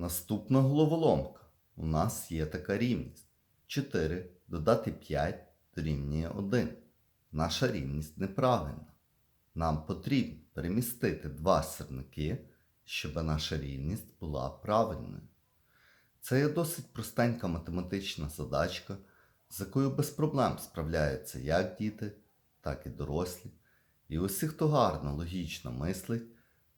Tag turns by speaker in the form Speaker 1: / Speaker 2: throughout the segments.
Speaker 1: Наступна головоломка. У нас є така рівність. 4 додати 5 дорівнює 1. Наша рівність неправильна. Нам потрібно перемістити два сірники, щоб наша рівність була правильною. Це є досить простенька математична задачка, з якою без проблем справляються як діти, так і дорослі. І усі, хто гарно логічно мислить,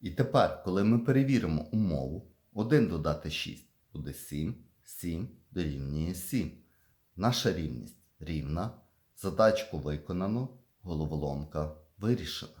Speaker 1: І тепер, коли ми перевіримо умову, 1 додати 6 буде 7, 7 дорівнює 7. Наша рівність рівна. Задачку виконано, головоломка вирішена.